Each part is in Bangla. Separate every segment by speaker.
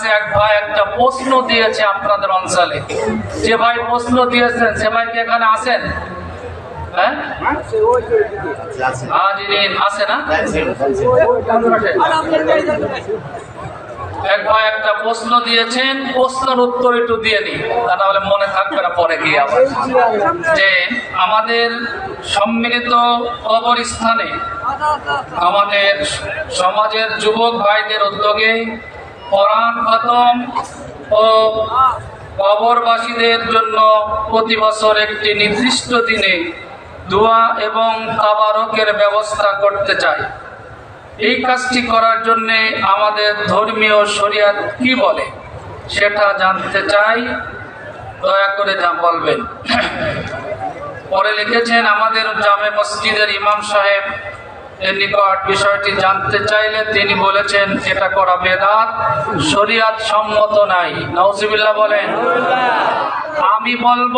Speaker 1: কাছে এক ভাই একটা প্রশ্ন দিয়েছে আপনাদের অঞ্চলে। যে ভাই প্রশ্ন দিয়েছেন, সে ভাই কি এখানে আছেন? হ্যাঁ? আজ ইনি আছে না? এক ভাই একটা প্রশ্ন দিয়েছেন, প্রশ্নের উত্তর একটু দিয়ে দিই, তা নাহলে মনে থাকবে না পরে গিয়ে আবার। যে আমাদের সম্মিলিত কবরস্থানে আমাদের সমাজের যুবক ভাইদের উদ্যোগে কোরআন খতম ও কবরবাসীদের জন্য প্রতি বছর একটি নির্দিষ্ট দিনে দোয়া এবং তাবারকের ব্যবস্থা করতে চাই। এই কাজটি করার জন্যে আমাদের ধর্মীয় শরিয়াত কি বলে সেটা জানতে চাই। দয়া করে যা বলবেন। পরে লিখেছেন, আমাদের জামে মসজিদের ইমাম সাহেব এর নিকট বিষয়টি জানতে চাইলে তিনি বলেছেন, এটা করা বেদাত, শরিয়াত সম্মত নাই। নওজিবিল্লাহ বলেন, আমি বলব,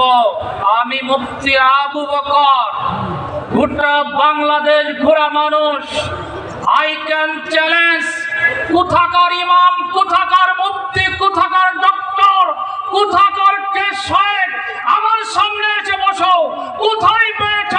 Speaker 1: আমি মুফতি আবু বকর, গোটা বাংলাদেশ ঘোরা মানুষ। আই ক্যান চ্যালেঞ্জ কোথাকার ইমাম, কোথাকার মুফতি, কোথাকার ডক্টর কোথাকার কে সাহেব আমার সামনে এসে বসো। কোথায় পেয়েছ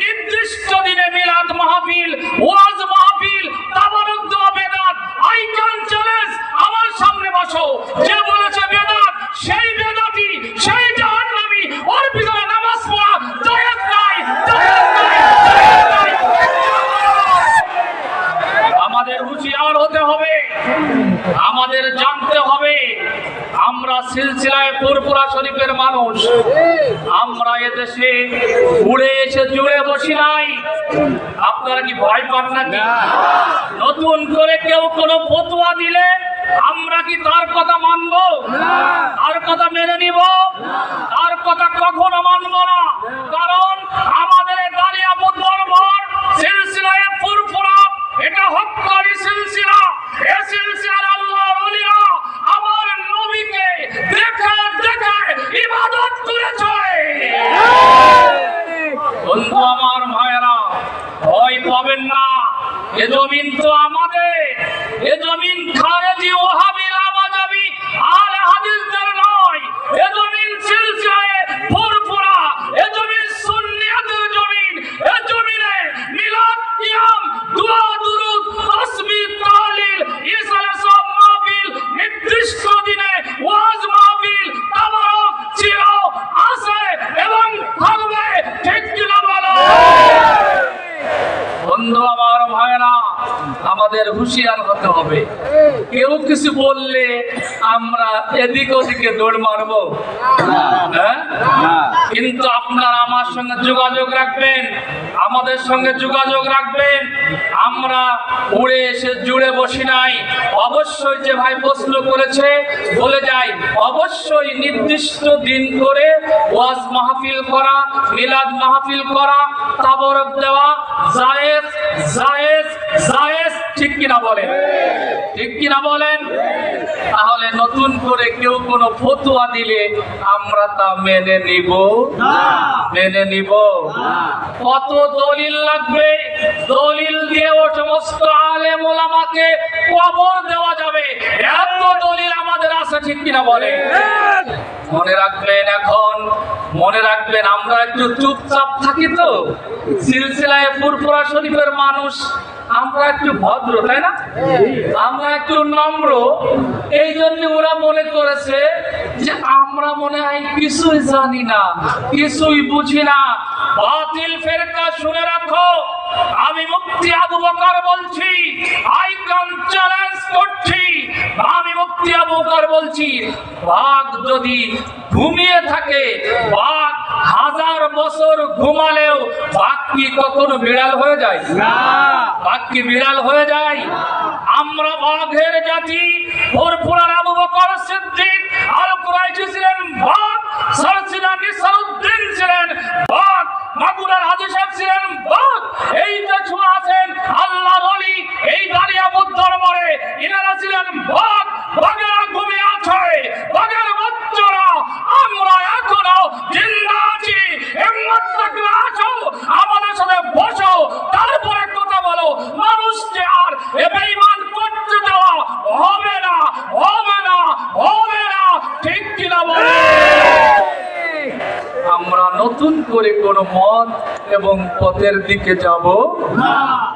Speaker 1: নির্দিষ্ট দিনে মিলাদ মাহফিল, ওয়াজ মাহফিল তাবারক দোয়া বেদাত আই ক্যান চ্যালেঞ্জ আমার সামনে বসো যে বলেছে বেদাত সেই বেদাতি সেই জাহান্নামী ওর পিছনে নামাজ পড়া জায়েজ নাই জায়েজ নাই জায়েজ নাই আমাদের হুঁশিয়ার হতে হবে আমাদের জানতে হবে আমরা সিলসিলায় পুরপুরা শরীফের মানুষ আমরা এদেশে উড়ে এসে জুড়ে বসি নাই আপনারা কি ভয় পান নাকি? নতুন করে কেউ কোনো ফতুয়া দিলে আমরা কি তার কথা মানবো? তার কথা মেনে নিব? আমাদের হুঁশিয়ার হতে হবে কেউ কিছু বললে আমরা এদিক ওদিকে দৌড় মারবো হ্যাঁ? কিন্তু আপনারা আমার সঙ্গে যোগাযোগ রাখবেন, আমাদের সঙ্গে যোগাযোগ রাখবেন আমরা উড়ে এসে জুড়ে বসি নাই। অবশ্যই যে ভাই প্রশ্ন করেছে, বলে যাই। অবশ্যই নির্দিষ্ট দিন করে ওয়াজ মাহফিল করা, মিলাদ মাহফিল করা তাবরক দেওয়া, জায়েজ জায়েজ জায়েজ, ঠিক কিনা বলেন? ঠিক কিনা বলেন? তাহলে নতুন করে কেউ কোনো ফতুয়া দিলে আমরা তা মেনে নিব মেনে নিব। কত দলিল লাগবে? দলিল দিয়ে ও সমস্ত আলে মোলামাকে কবর দেওয়া যাবে। এত দলিল আমাদের আছে ঠিক কিনা বলে মনে রাখবেন এখন, মনে রাখবেন আমরা একটু চুপচাপ থাকি তো। সিলসিলায় ফুরফুরা শরীফের মানুষ আমরা একটু ভদ্র, তাই না? আমরা একটু নম্র। এই জন্য ওরা মনে করেছে যে আমরা মনে হয় কিছুই জানি না, কিছুই বুঝি না। বাতিল ফেরকা শুনে রাখো, আমি মুক্তি আবু বকর বলছি, আই কাম চ্যালেঞ্জ করছি। আমি মুক্তি আবু বকর বলছি, বাঘ যদি ঘুমিয়ে থাকে, বাঘ বছর ঘুমালেও বাঘ কি কখনো বিড়াল হয়ে যায়? না। বাঘ কি বিড়াল হয়ে যায়। আমরা বাঘের জাতি ভরপুরার আবু বকর সিদ্দিক আল কুরাইশি ছিলেন বাঘ সরসিনা নিসারউদ্দিন ছিলেন বাঘ। মাগুরার হাজি সাহেব ছিলেন এই যে ছুঁয়া আছেন আল্লাহ অলি এই দাঁড়িয়াবুদ দরবারে। ইনারা ছিলেন ভক্ত বাগেরা ঘুমিয়ে আছে। বাগের বাচ্চারা, আমরা এখনও জিন্দা আছি। এমন আছো, আমাদের সাথে বসো, তারপরে কথা বলো। মানুষ যে আর এ বেইমান করতে দেওয়া হবে না হবে না হবে না। ঠিক কিনা বলো? নতুন করে কোনো মত এবং পথের দিকে যাব?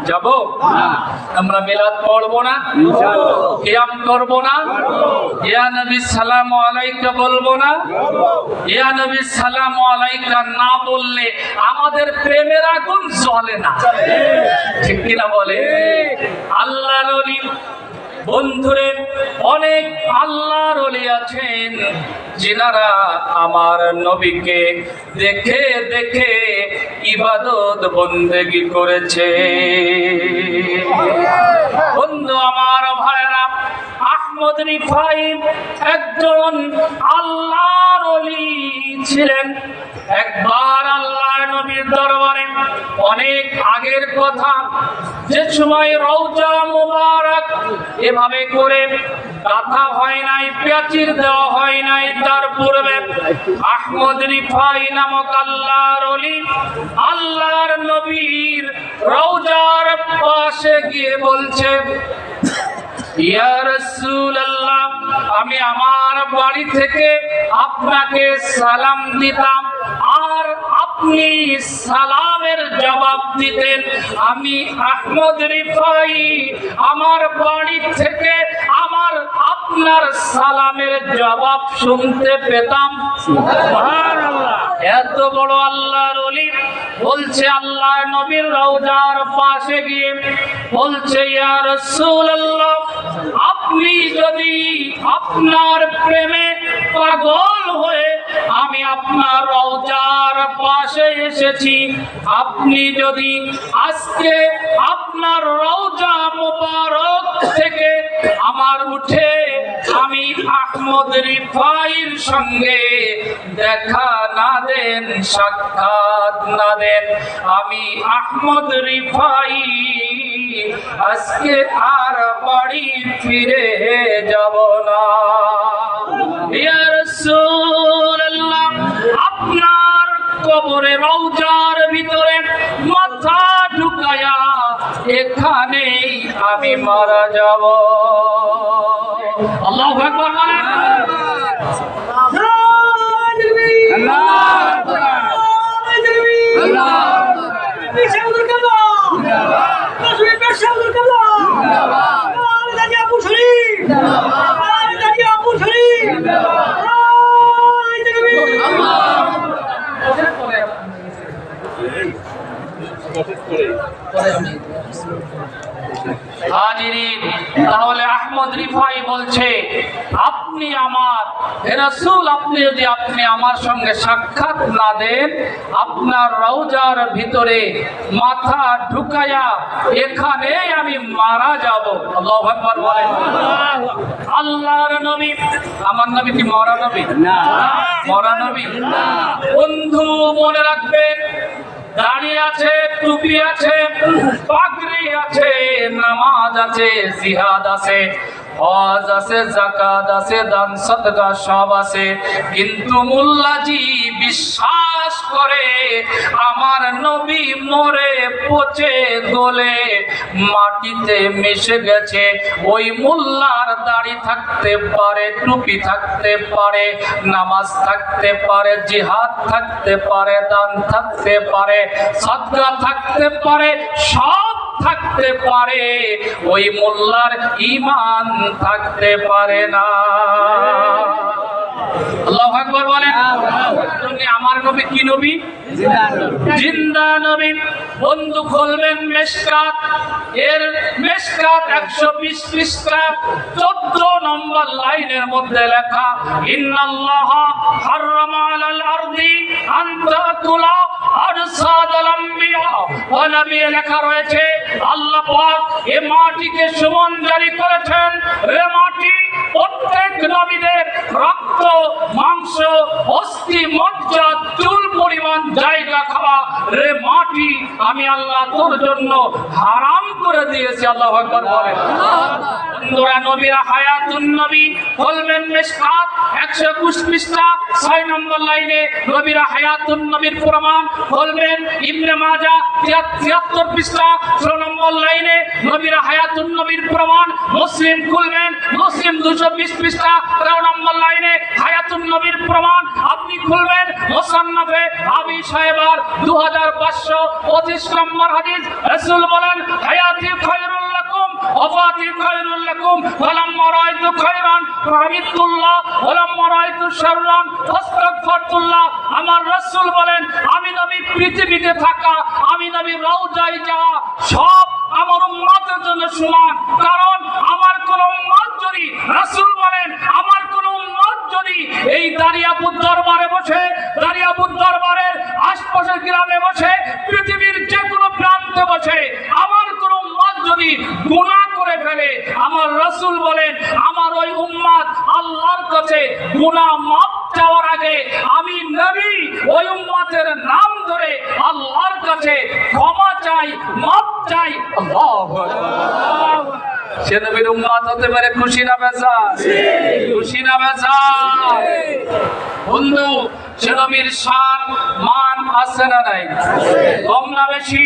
Speaker 1: যাব? আমরা মিলাদ পড়ব না? কিয়াম করব না? ইয়া নবী সালাম আলাইকা বলব না? ইয়া নবী সালাম আলাইকা না বললে আমাদের প্রেমের আগুন জ্বলে না? ঠিক কিনা বলে? আল্লাহ নবী বন্ধুরে, অনেক আল্লাহর অলি আছেন, যিনারা আমার নবীকে দেখে দেখে ইবাদত বন্দেগি করেছে। বন্ধু আমার ভাইরা আহমদ রিফাই একজন আল্লাহর অলি ছিলেন। একবার আল্লাহর নবীর দরবারে অনেক আগের কথা। যে সময় রৌজা মুবারক এভাবে করে কাঁথা হয় নাই, প্রাচীর দেওয়া হয় নাই, তার পূর্বে আহমদ রিফাই নামক আল্লাহর অলি আল্লাহর নবীর রৌজার পাশে গিয়ে বলছে আমি আমার বাড়ি থেকে আপনাকে সালাম দিতাম, আর আপনি সালামের জবাব দিতেন। আমি আহমদ রিফাই, আমার বাড়ি থেকে আমার আপনার সালামের জবাব শুনতে পেতাম। এত বড় আল্লাহর অলি বলছে আল্লাহ নবীর রওজার পাশে গিয়ে বলছে, ইয়া রাসূলুল্লাহ, আপনি যদি আপনার প্রেমে পাগল আমি আপনার রওজার পাশে এসেছি। আপনি যদি আজকে আপনার রওজা মোবারক থেকে আমার উঠে আমি আহমদ রিফাইর সঙ্গে দেখা না দেন, সাক্ষাৎ না দেন, আমি আহমদ রিফাই আজকে আর বাড়ি ফিরে যাব না। ইয়া রাসূলুল্লাহ মারা যাব। আল্লাহু আকবার তাহলে আহমদ রিফাই বলছে আপনি আমার রাসূল আপনি যদি আপনি আমার সঙ্গে সাক্ষাৎ না দেন আপনার রওজার ভিতরে মাথা ঢুকায়া এখানে আমি মারা যাব। আল্লাহু আকবার বলেন। আল্লাহর নবী আমার নবী কি মরা নবী? না। মরা নবী? বন্ধু মনে রাখবেন দাড়ি আছে টুপি আছে পাগড়ি আছে নামাজ আছে জিহাদ আছে। হজ আছে জাকাত আছে, দান সদকা সব আছে। কিন্তু মোল্লাজি বিশ্বাস করে, আমার নবী মরে পচে গলে, মাটিতে মিশে গেছে। ওই মোল্লার দাড়ি থাকতে পারে, টুপি থাকতে পারে, নামাজ থাকতে পারে, জিহাদ থাকতে পারে, দান থাকতে পারে, সদকা থাকতে পারে, সব থাকতে পারে ওই মোল্লার ইমান থাকতে পারে না। আল্লাহু আকবার বলেন আমার নবী কি নবী? জিন্দা নবী। বন্ধু খুলবেন এর একশো বিশ পৃষ্ঠা চোদ্দ নম্বর লাইনের মধ্যে লেখা ইন্নাল্লাহ আরদি আম্বিয়া নবী লেখা রয়েছে আল্লাহ মাটিকে সুমন জারি করেছেন। এ মাটি প্রত্যেক নবীদের রক্ত, মাংস অস্থি মজ্জা, চুল পরিমাণ, জায়গা, খাওয়া রে মাটি আমি আল্লাহ তোর জন্য হারাম করে দিয়েছি, আল্লাহ আকবার বলেন। বন্ধুরা, নবীরা হায়াতুন নবী বলবেন মেশকাত একশো একুশ পৃষ্ঠা, ছয় নম্বর লাইনে নবীরা হায়াতুন নবীর প্রমাণ বলবেন, ইবনে মাজা তিয়াত্তর পৃষ্ঠা, ষোলো নম্বর লাইনে নবীরা হায়াতুন নবীর প্রমাণ মুসলিম খুলবেন, মুসলিম দুশো বিশ পৃষ্ঠা তেরো নম্বর লাইনে হায়াতুন নবীর প্রমাণ আপনি খুলবেন। মোসান্নফে আবি সাহেবার দু হাজার পাঁচশো পঁচিশ নম্বর হাদিস, রসুল বলেন, হায়াতি খৈরুল লাকুম অফাতি খৈরুল লাকুম ওয়ালাম্মা রাআইতু খায়রান ফাহামিদুল্লাহ ওয়ালাম্মা রাআইতু শাররান, ফাস্তাগফারতুল্লাহ। আমার রসুল বলেন, আমি নবী পৃথিবীতে থাকা, আমি নবী রওজায় যাওয়া সব আমার উম্মতের জন্য সমান কারণ আমার কোন উম্মত যদি, রাসূল বলেন, আমার কোন উম্মত যদি এই দারিয়াপুর দরবারে বসে, দারিয়াপুর দরবারের আশপাশের গ্রামে বসে, পৃথিবীর যে কোনো প্রান্তে বসে, আমার কোন উম্মত যদি গুনাহ করে ফেলে, আমার রাসূল বলেন, আমার ওই উম্মত আল্লাহর কাছে গুনাহ মাপ চাওয়ার আগে আমি নবী, ওই উম্মতের নাম ধরে আল্লাহর কাছে ক্ষমা চাই মাপ চাই সে নবীর উম্মত হতে পারে খুশি না বেজা খুশি না বেজা বন্ধু, সে নবীর সার মান আছে না নাই? কম না বেশি?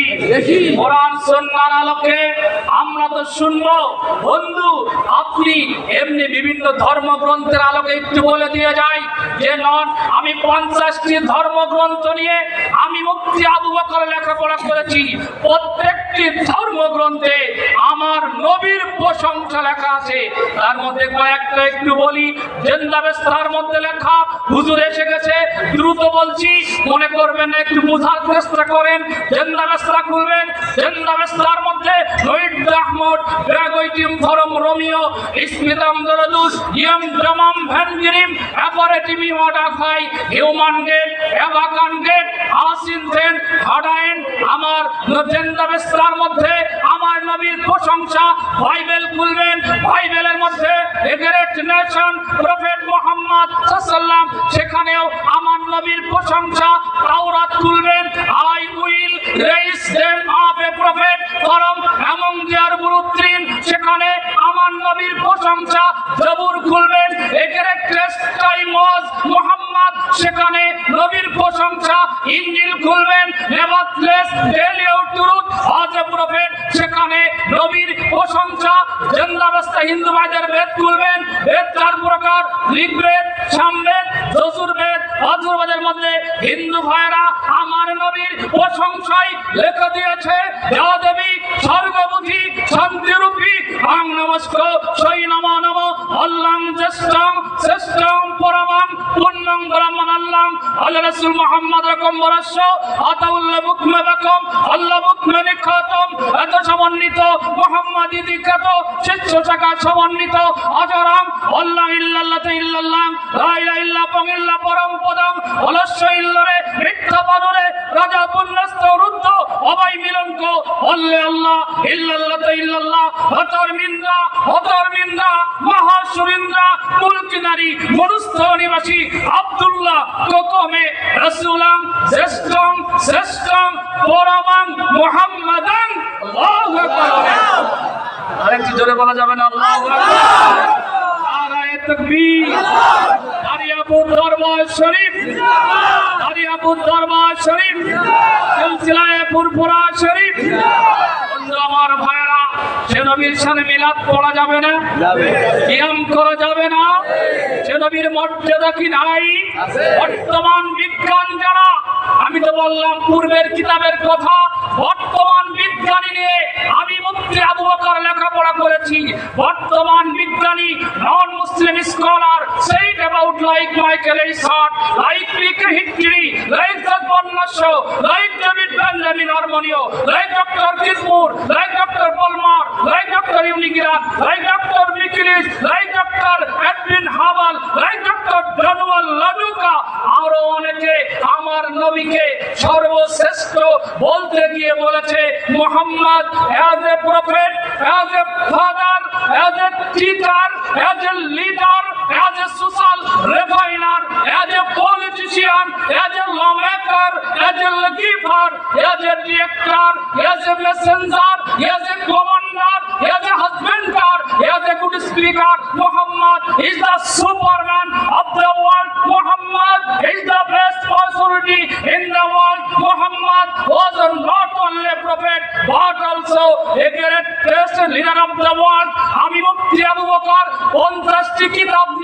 Speaker 1: কোরআন সুন্নাহর আলোকে আমরা তো শুনব। বন্ধু আপনি এমনি বিভিন্ন ধর্মগ্রন্থের আলোকে একটু বলে দিয়ে যাই। যে নন আমি পঞ্চাশটি ধর্মগ্রন্থ নিয়ে আমি মুক্তি আবু বকর লেখাপড়া করেছি। প্রত্যেকটি ধর্মগ্রন্থে আমার নবীর প্রশংসা লেখা আছে। তার মধ্যে কয়েকটা একটু বলি। জেন্দাবেস্তার মধ্যে লেখা। হুজুর এসে গেছে। দ্রুত বলছি, মনে করবেন একটু বোঝার চেষ্টা করেন। জেন্দাবেস্তা খুলবেন জেন্দাবেস্তার মধ্যে নইড আহমদ ব্রাগৈটিম ফরম রোমিও ইসমিতাম দরদুস ইয়ম জামাম ভ্যানগিরিম অ্যাপারেটিমি ওয়াডাফাই হিউম্যান গেট অ্যাভাকান গেট আসিন থেন হাডাইন, আমার জেন্দাবেস্তার মধ্যে আমার নবীর প্রশংসা, বাইবেল খুলবেন, বাইবেলের মধ্যে এগ্রেট নেশন, প্রফেট মোহাম্মদ সাল্লাম সেখানেও আমার নবীর প্রশংসা, তাওরাত তুলবেন I will raise them up a prophet. From among their brethren সেখানে আমার নবীর প্রশংসা জবুর খুলবেন। A greatest time was Muhammad সেখানে নবীর প্রশংসা ইঞ্জিল খুলবেন। Nevertheless daily truth as prophet. সেখানে নবীর প্রশংসা জেন্দাবস্থা হিন্দু ভাইদের বেদ খুলবেন। বেদ চার প্রকার ঋগ্বেদ, সামবেদ, যজুর্বেদ। অজুর্বেদের মধ্যে হিন্দু ভাইরা আমার নবীর প্রশংসায় লেখা দিয়েছে। যা দেবী সর্ববুধি শান্তিরূপী। আং নমস্ক, সৈ নম নম। অল্লাং জ্যেষ্ঠং, শ্রেষ্ঠং পরমাং। পুণ্যং ব্রহ্মণ আল্লাং আল্লাহ রসুল মোহাম্মদ রকম আল্লাহ আল্লাহ রাজা পুণ্যস্ত রুদ্ধ, অবাই মিলনক অল্লে আল্লাহ ইল্লাল্লাহ হতর মিন্দ্রা হতর মিন্দ্রা মহাসুরিন্দ্রা কুলকিনারি মনুস্থ নিবাসী আব্দুল্লাহ কোকমে রসুলাম শ্রেষ্ঠং শ্রেষ্ঠং পরমাং মুহাম্মাদান। আল্লাহু জোরে বলা যাবে না? আল্লাহু আকবার। নারায়ে তাকবীর। দারিয়াপুর দরবার শরীফ। দারিয়াপুর দরবার শরীফ। সিলসিলায়ে ফুরফুরা শরীফ। আমার ভাইরা নবীর সাথে মিলাদ পড়া যাবে না? কিয়াম করা যাবে না? সে নবীর মর্যাদা কি নাই? বর্তমান বিজ্ঞান যারা আমি তো বললাম পূর্বের কিতাবের কথা বর্তমান বিজ্ঞানী নিয়ে আমি আবু বকর লেখাপড়া করেছি। বর্তমান বিজ্ঞানী non Muslim scholar said about like Michael Hart like P K history like জগবন্নাস লাইক ডেভিড বেঞ্জামিন হারমোনিও like doctor কিসপুর like doctor Palmer like doctor ইউনিগিরান like doctor মিকিলিস like doctor Edwin Hubble like doctor জানুয়াল লাডুকা আরও অনেকে আমার নবীকে সর্বশ্রেষ্ঠ বলতে গিয়ে বলেছে, Muhammad as a prophet as a father as a teacher as a leader as a social reformer as a politician as a lawmaker as a লেকিফার as a director as a messenger as a commander as a husband as a good speaker Muhammad is the superman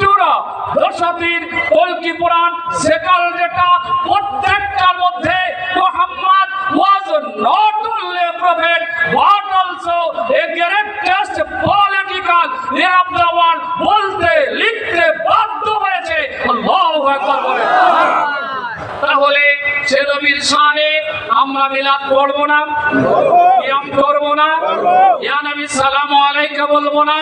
Speaker 1: টুরা দশাতির কলকি পুরাণ সেকাল যেটা প্রত্যেকটার মধ্যে Mohammad not only a prophet, but also a greatest political leader of the বলতে, লিখতে বাধ্য হয়েছে। আল্লাহু আকবার বলে তাহলে সে নবীর শানে আমরা মিলাদ পড়ব না? কিয়াম করব না? ইয়া নবী সালাম আলাইকা বলব না?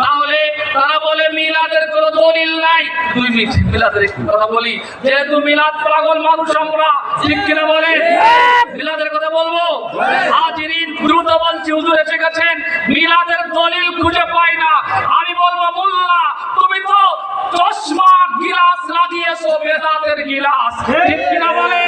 Speaker 1: তাহলে তারা বলে, মিলাদের কোনো দলিল নাই। দুই মিনিট মিলাদের একটু কথা বলি। যেহেতু মিলাদ পাগল মানুষ আমরা, ঠিক কিনা বলে মিলাদের কথা বলব? হাজিরিন দ্রুত বলছি হুজুর এসে গেছেন। মিলাদের দলিল খুঁজে পাই না। আমি বলব, মোল্লা, তুমি তো চশমা, গিলাস লাগিয়েছো, বেদাতের গিলাস। ঠিক কিনা বলে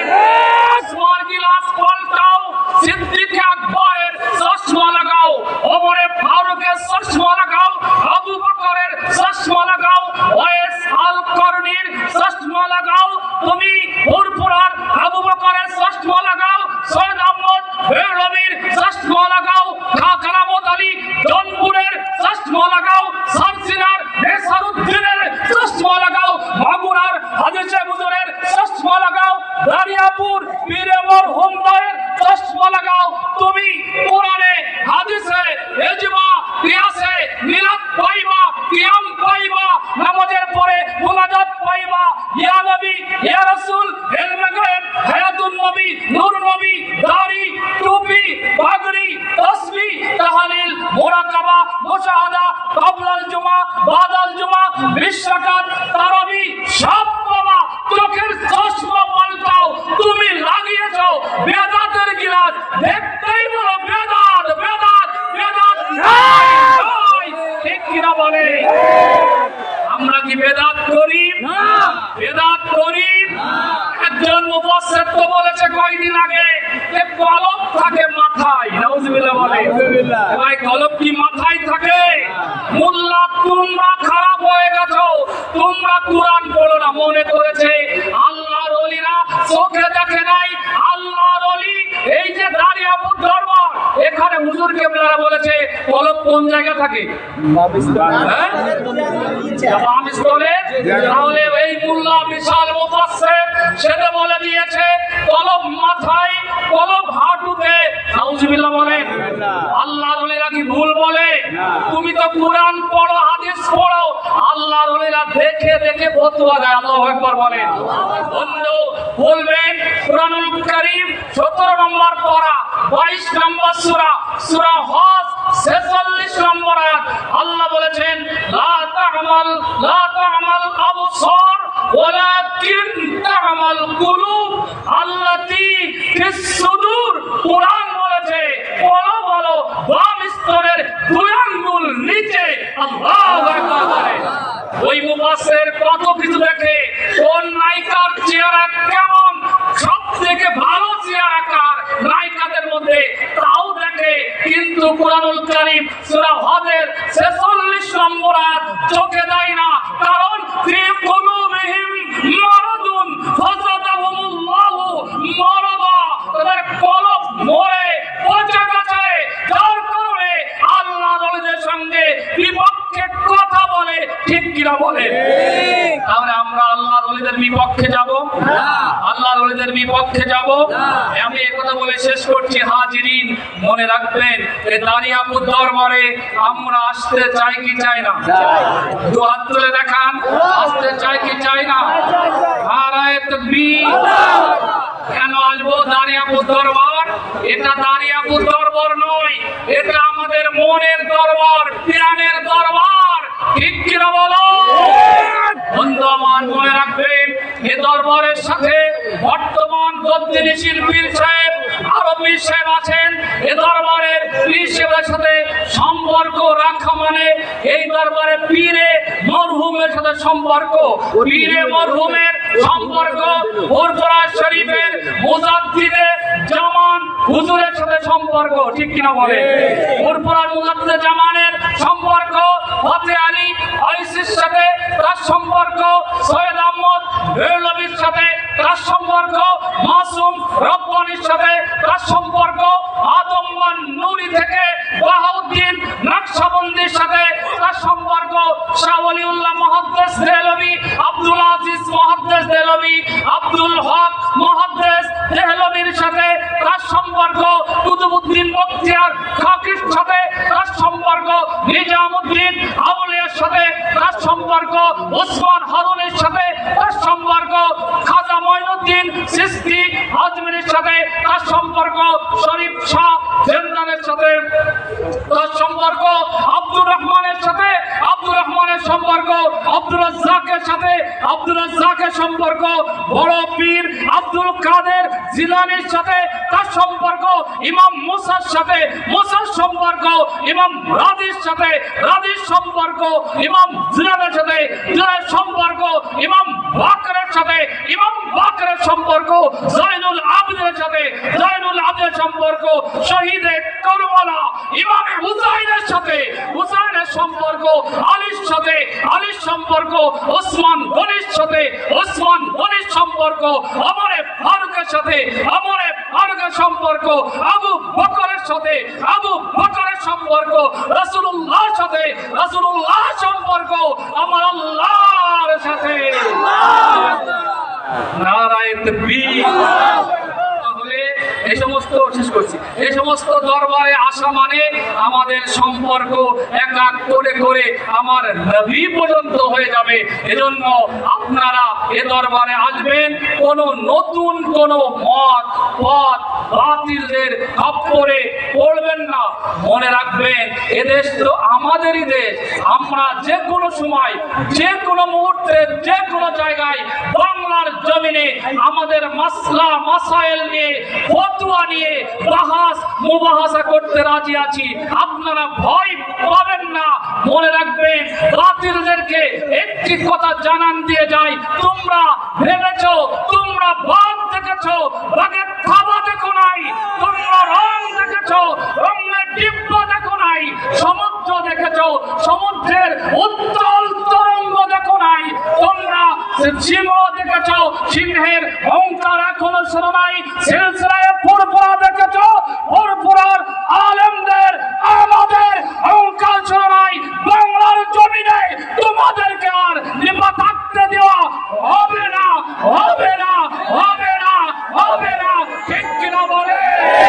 Speaker 1: জনপুরের চশমা সারসিনার শামসিনার নেসারুদ্দিনের চশমা লাগাও মাগুরার হাদিসে বুজুরের চশমা লাগাও দারিয়াপুর পীরে মরহুম দয়ের চশমা লাগাও তুমি কোরআনে হাদিসে ইজমা কিয়াসে মিলাদ পাইবা কিয়াম পাইবা নামাজের পরে মুনাজাত পাইবা ইয়া নবী ইয়া রাসূল ইলমে গায়েব হায়াতুন নবী নূর নবী দাড়ি টুপি পাগড়ি তাসবিহ তাহলিল মুরাকাবা মুশাহাদা কাবলাল জুমা বাদাল জুমা বিশ্বকাত তারাবি সব বাবা চোখের চশমা পাল্টাও তুমি লাগিয়েছো বেদাতের গিলাস দেখতেই বলো বেদাত বেদাত বেদাত নাই, নাই। ঠিক কিনা বলে আমরা কি বেদাত করি বেদাত করি একজন মুফাসসির তো বলেছে কয়দিন আগে যে কলম থাকে মাথায় নাউজুবিল্লাহ বলে। ভাই কলম কি মাথায় থাকে? মোল্লা তোমরা খারাপ হয়ে গেছো। তোমরা কোরআন পড়ো না মনে করেছে আল্লাহর ওলিরা চোখে দেখে নাই। আল্লাহর ওলি এই যে দাঁড়িয়াপুর দরবার এখানে হুজুর কেবলারা বলেছে কলম কোন জায়গা থাকে? তাহলে এই মোল্লা বিশাল মুফাসসির সেটা বলে দিয়েছে কলম মাথায় কলম হাঁটুতে নাউজুবিল্লাহ বলেন আল্লাহর ওলিরা কি ভুল বলে তুমি তো কোরআন পড়ো হাদিস পড়ো আল্লাহর ওলিরা দেখে আল্লাহু 17 নম্বর পড়া 22 নম্বর সূরা সূরা হজ 46 নম্বর আয়াত। আল্লাহ বলেছেন, লা তা'মাল আবসার, ওয়ালাকিন তা'মাল কুলুব। আল্লাতী ফিস সুদূর, কোরআন বলেছে বলো বলো বাম স্তরের দুই আঙ্গুল নিচে আল্লাহু আকবার বলে ওই মুফাসসির কত কিছু দেখে কোন নায়িকার চেহারা কেমন সব থেকে ভালো চেহারা কার নায়িকাদের মধ্যে তাও দেখে কিন্তু কোরআনুল কারীম সূরা হজের 46 নম্বর আয়াত চোখে দেয় না। কারণ ফি কুলুবিহিম মারাদুন ফাযাদাহুমুল্লাহু মারাদা তাদের কলব মরে পচে গেছে। যার কারণে আল্লাহ নবীদের সঙ্গে বিপক্ষে কথা বলে। ঠিক কিনা বলে তাহলে আমরা আল্লাহ নবীদের বিপক্ষে যাব? আল্লাহ নবীদের বিপক্ষে যাব? আমি বলে শেষ করছি, হাজিরিন, মনে রাখবেন এই দাঁড়িয়াপুর দরবারে আমরা আসতে চাই কি চাই না? দু হাত তুলে দেখান, আসতে চাই কি চাই না? কেন আসব দাঁড়িয়াপুর দরবার? এটা দাঁড়িয়াপুর দরবার নয়, এটা আমাদের মনের দরবার, প্রাণের দরবার। ঠিক কিনা বলো? আমার মনে রাখবেন, এ দরবারের সাথে বর্তমান গদ্দিনী শিল্পীর সাহেব আরও পীর সাহেব আছেন, এ দরবারের পীর সেবার সাথে সম্পর্ক রাখা মানে এই দরবারে পীরে মরহুমের সাথে সম্পর্ক। পীরে মরহুমের সম্পর্ক ওরপরা শরীফের মুজাদ্দিদে জামান হুজুরের সাথে সম্পর্ক, ঠিক কিনা বলে? ওরপরা মুজাদ্দিদে জামানের সম্পর্ক, ফতে আলী, আইসির সাথে তার সম্পর্ক সৈয়দ আহমদ বেরলবির সাথে তার সম্পর্ক মাসুম রব্বানির সাথে, তার সম্পর্ক আদম্মান নুরি থেকে বাহাউদ্দিন নকশবন্দির সাথে, তার সম্পর্ক শাওলিউল্লাহ মহাদ্দেশ দেহলবি আব্দুল আজিজ মহাদ্দেশ দেহলবি আব্দুল হক মহাদ্দেশ দেহলবির সাথে, তার সম্পর্ক কুতুবুদ্দিন বখতিয়ার খাকির সাথে, তার সম্পর্ক নিজামুদ্দিন আবুলের সাথে, তার সম্পর্ক ওসমান হারুনের সাথে, তার সম্পর্ক খাজা মঈনুদ্দিন সিস্তি আজমিরের সাথে তার সম্পর্ক, শরীফ শাহ জেন্দারের সাথে তার সম্পর্ক, আব্দুর রহমানের সাথে আব্দুর রহমানের সম্পর্ক, আব্দুর রাজ্জাকের সাথে আব্দুর রাজ্জাকের সম্পর্ক, বড় পীর আব্দুল কাদের জিলানির সাথে তার সম্পর্ক, ইমাম মুসার সাথে মুসার সম্পর্ক, ইমাম রাদির সাথে রাদির সম্পর্ক, ইমাম জিলানের সাথে জিলানের সম্পর্ক, ইমাম বাকরের সাথে ইমাম বাকরের সম্পর্ক, জাইনুল আবদের সাথে, জাইনুল আবদের সম্পর্ক শহীদে করবলা ইমাম হুসাইনের সাথে, হুসাইনের সম্পর্ক, আলীর সাথে, আলীর সম্পর্ক, ওসমান গনির সাথে, ওসমান গনির সম্পর্ক আমরে ফারুকের সাথে আমরে ফারুকের সম্পর্ক, আবু বকরের সাথে, আবু বকরের সম্পর্ক, রাসূলুল্লাহর সাথে রাসূলুল্লাহ সম্পর্ক, আমার আল্লাহর সাথে। নারায়ে তাকবীর তাহলে এই সমস্ত শেষ করছি। এই সমস্ত দরবারে আসা মানে আমাদের সম্পর্ক এক এক করে করে আমার নবী পর্যন্ত হয়ে যাবে। এজন্য আপনারা এ দরবারে আসবেন। কোনো নতুন কোনো মত, পথ বাতিলদের খপ্পরে পড়বেন না। মনে রাখবেন এদেশ তো আমাদেরই দেশ। আমরা যে কোনো সময় যে কোনো মুহূর্তে যে কোনো জায়গায় বাংলার জমিনে আমাদের মাসলা মাসাইল নিয়ে, ফতুয়া নিয়ে বাহাস, মুবাহাসা করতে রাজি আছি। আপনারা ভয় পাবেন না। মনে রাখবেন, বাতিলদেরকে একটি কথা জানান দিয়ে যাই। তোমরা ভেবেছ, তোমরা বাঘ দেখেছ, বাঘের দেখো নাই, তোমরা রং দেখেছ, রঙের ডিব্বা দেখো নাই, সমুদ্র দেখেছ, সমুদ্রের উত্তল তরঙ্গ দেখো নাই, তোমরা সিংহ দেখেছ, সিংহের অহংকার এখনও শোনো নাই, সিলসিলায় পুরপুরা দেখেছ পুরপুরার আলেমদের, আমাদের অহংকার শোনো নাই, বাংলার জমিনে তোমাদেরকে আর নিপা থাকতে দেওয়া হবে না হবে না, হবে না বলে।